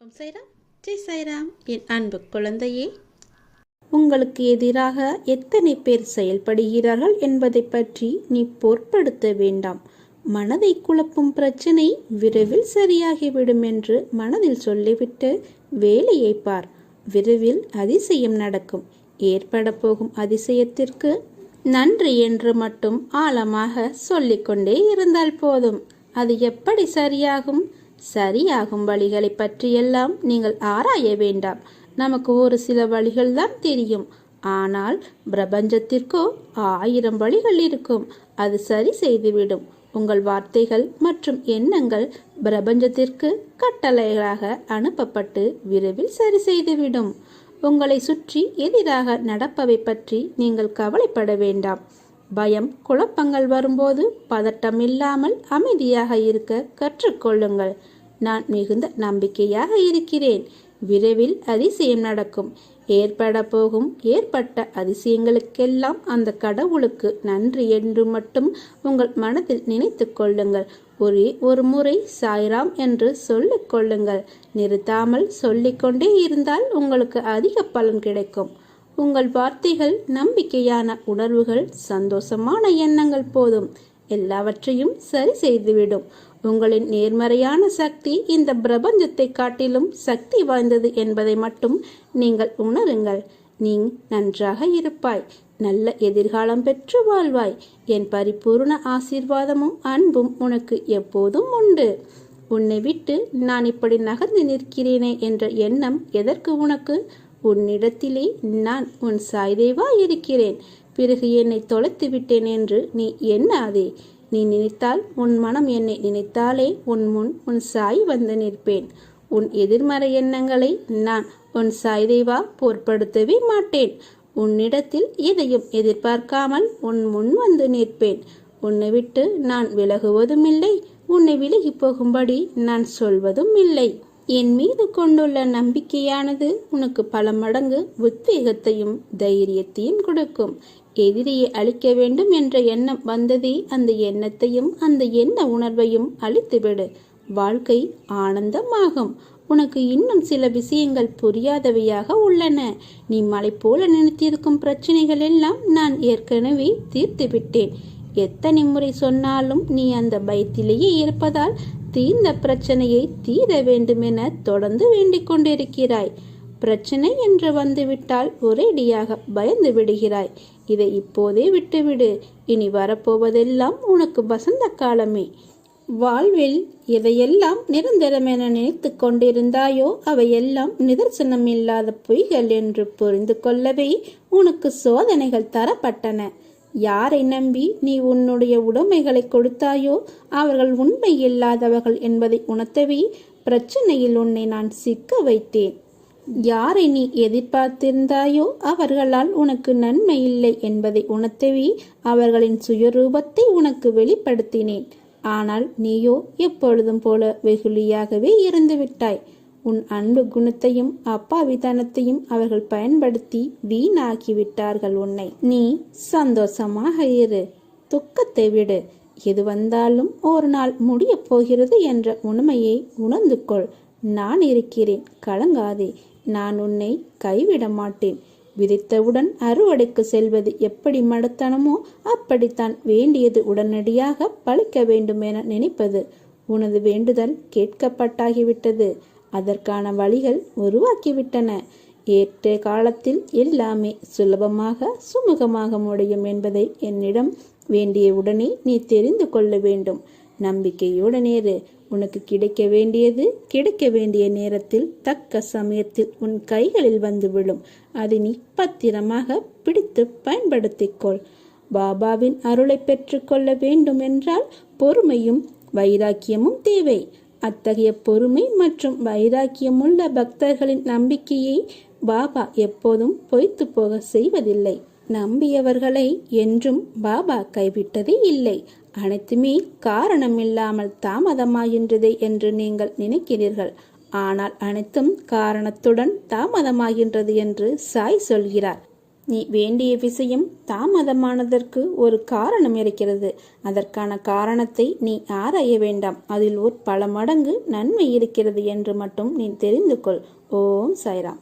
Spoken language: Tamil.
ஓம் சைராம். ஜெய் சைராம் என் அன்பு குழந்தையே. உங்களுக்கு எதிராக எத்தனை பேர் செயல்படுகிறார்கள் என்பதை பற்றி நீ பொருட்படுத்த வேண்டாம். மனதை குழப்பும் பிரச்சனை விரைவில் சரியாகிவிடும் என்று மனதில் சொல்லிவிட்டு வேலையை பார். விரைவில் அதிசயம் நடக்கும். ஏற்பட போகும் அதிசயத்திற்கு நன்றி என்று மட்டும் ஆழமாக சொல்லிக்கொண்டே இருந்தால் போதும். அது எப்படி சரியாகும்? சரியாகும் வழிகளை பற்றியெல்லாம் நீங்கள் ஆராய வேண்டாம். நமக்கு ஒரு சில வழிகள் தான் தெரியும். ஆனால் பிரபஞ்சத்திற்கோ ஆயிரம் வழிகள் இருக்கும். அது சரி செய்துவிடும். உங்கள் வார்த்தைகள் மற்றும் எண்ணங்கள் பிரபஞ்சத்திற்கு கட்டளைகளாக அனுப்பப்பட்டு விரைவில் சரி செய்துவிடும். உங்களை சுற்றி எதிராக நடப்பவை பற்றி நீங்கள் கவலைப்பட வேண்டாம். பயம் குழப்பங்கள் வரும்போது பதட்டம் இல்லாமல் அமைதியாக இருக்க கற்றுக்கொள்ளுங்கள். நான் மிகுந்த நம்பிக்கையாக இருக்கிறேன். விரைவில் அதிசயம் நடக்கும். ஏற்பட போகும் ஏற்பட்ட அதிசயங்களுக்கெல்லாம் அந்த கடவுளுக்கு நன்றி என்று மட்டும் உங்கள் மனதில் நினைத்து கொள்ளுங்கள். ஒரே ஒரு முறை சாய்ராம் என்று சொல்லிக் கொள்ளுங்கள். நிறுத்தாமல் சொல்லிக்கொண்டே இருந்தால் உங்களுக்கு அதிக பலன் கிடைக்கும். உங்கள் வார்த்தைகள் நம்பிக்கையான உணர்வுகள் சந்தோஷமான எண்ணங்கள் போதும். எல்லாவற்றையும் சரி செய்துவிடும். உங்களின் நேர்மறையான சக்தி இந்த பிரபஞ்சத்தை காட்டிலும் சக்தி வாய்ந்தது என்பதை மட்டும் நீங்கள் உணருங்கள். நீ நன்றாக இருப்பாய். நல்ல எதிர்காலம் பெற்று வாழ்வாய். என் பரிபூர்ண ஆசீர்வாதமும் அன்பும் உனக்கு எப்போதும் உண்டு. உன்னை விட்டு நான் இப்படி நகர்ந்து நிற்கிறேனே என்ற எண்ணம் எதற்கு உனக்கு? உன்னிடத்திலே நான் உன் சாய்தேவா இருக்கிறேன். பிறகு என்னை தொலைத்து விட்டேன் என்று நீ எண்ணாதே. நீ நினைத்தால் உன் மனம் என்னை நினைத்தாலே உன் முன் உன் சாய் வந்து நிற்பேன். உன் எதிர்மறை எண்ணங்களை நான் உன் சாய்தேவா பொருட்படுத்தவே மாட்டேன். உன்னிடத்தில் எதையும் எதிர்பார்க்காமல் உன் முன் வந்து நிற்பேன். உன்னை விட்டு நான் விலகுவதும் இல்லை உன்னை விலகி போகும்படி நான் சொல்வதும் இல்லை என் மீது கொண்டுள்ள நம்பிக்கையானது உனக்கு பல மடங்கு உத்வேகத்தையும் தைரியத்தையும் கொடுக்கும். எதிரியை அழிக்க வேண்டும் என்ற எண்ணம் வந்ததே அந்த எண்ணத்தையும் அந்த எண்ண உணர்வையும் அழித்துவிடு. வாழ்க்கை ஆனந்தமாகும். உனக்கு இன்னும் சில விஷயங்கள் புரியாதவையாக உள்ளன. நீ மலை போல நினைத்திருக்கும் பிரச்சனைகள் எல்லாம் நான் ஏற்கனவே தீர்த்து விட்டேன் எத்தனை முறை சொன்னாலும் நீ அந்த பயத்திலேயே இருப்பதால் தீர்ந்த பிரச்சனையை தீர வேண்டுமென தொடர்ந்து வேண்டிக் கொண்டிருக்கிறாய். பிரச்சனை என்று வந்துவிட்டால் ஒரேடியாக பயந்து விடுகிறாய். இதை இப்போதே விட்டுவிடு. இனி வரப்போவதெல்லாம் உனக்கு வசந்த காலமே. வாழ்வில் எதையெல்லாம் என நினைத்து கொண்டிருந்தாயோ அவையெல்லாம் நிதர்சனம் இல்லாத பொய்கள் என்று புரிந்து கொள்ளவே உனக்கு சோதனைகள் தரப்பட்டன. யாரை நம்பி நீ உன்னுடைய உடைமைகளை கொடுத்தாயோ அவர்கள் உண்மை இல்லாதவர்கள் என்பதை உணர்த்தவே பிரச்சனையில் உன்னை நான் சிக்க வைத்தேன். யாரை நீ எதிர்பார்த்திருந்தாயோ அவர்களால் உனக்கு நன்மை இல்லை என்பதை உணர்த்தவே அவர்களின் சுயரூபத்தை உனக்கு வெளிப்படுத்தினேன். ஆனால் நீயோ எப்பொழுதும் போல வெகுளியாகவே இருந்துவிட்டாய். உன் அன்பு குணத்தையும் அப்பாவிதனத்தையும் அவர்கள் பயன்படுத்தி வீணாக்கிவிட்டார்கள் உன்னை. நீ சந்தோஷமாக இரு. துக்கத்தை விடு. எது வந்தாலும் ஒரு நாள் முடிய போகிறது என்ற உண்மையை உணர்ந்து கொள் நான் இருக்கிறேன். கலங்காதே. நான் உன்னை கைவிட மாட்டேன். விதைத்தவுடன் அறுவடைக்கு செல்வது எப்படி மடத்தனமோ அப்படித்தான் வேண்டியது உடனடியாக பழிக்க வேண்டும் என நினைப்பது. உனது வேண்டுதல் கேட்கப்பட்டாகிவிட்டது. அதற்கான வழிகள் உருவாக்கிவிட்டன. ஏற்ற காலத்தில் எல்லாமே சுலபமாக சுமூகமாக முடியும் என்பதை என்னிடம் வேண்டிய உடனே நீ தெரிந்து கொள்ள வேண்டும். நம்பிக்கையுடனேறு. உனக்கு கிடைக்க வேண்டியது கிடைக்க வேண்டிய நேரத்தில் தக்க சமயத்தில் உன் கைகளில் வந்துவிடும் அதை நீ பத்திரமாக பிடித்து பயன்படுத்திக்கொள். பாபாவின் அருளை பெற்றுக்கொள்ள வேண்டும் என்றால் பொறுமையும் வைராக்கியமும் தேவை. அத்தகைய பொறுமை மற்றும் வைராக்கியமுள்ள பக்தர்களின் நம்பிக்கையை பாபா எப்போதும் பொய்த்து போக செய்வதில்லை. நம்பியவர்களை என்றும் பாபா கைவிட்டதே இல்லை. அனைத்துமே காரணமில்லாமல் தாமதமாகின்றது என்று நீங்கள் நினைக்கிறீர்கள். ஆனால் அனைத்தும் காரணத்துடன் தாமதமாகின்றது என்று சாய் சொல்கிறார். நீ வேண்டிய விஷயம் தாமதமானதற்கு ஒரு காரணம் இருக்கிறது. அதற்கான காரணத்தை நீ ஆராய வேண்டாம். அதில் ஒரு பல மடங்கு நன்மை இருக்கிறது என்று மட்டும் நீ தெரிந்து கொள். ஓம் சாய்ராம்.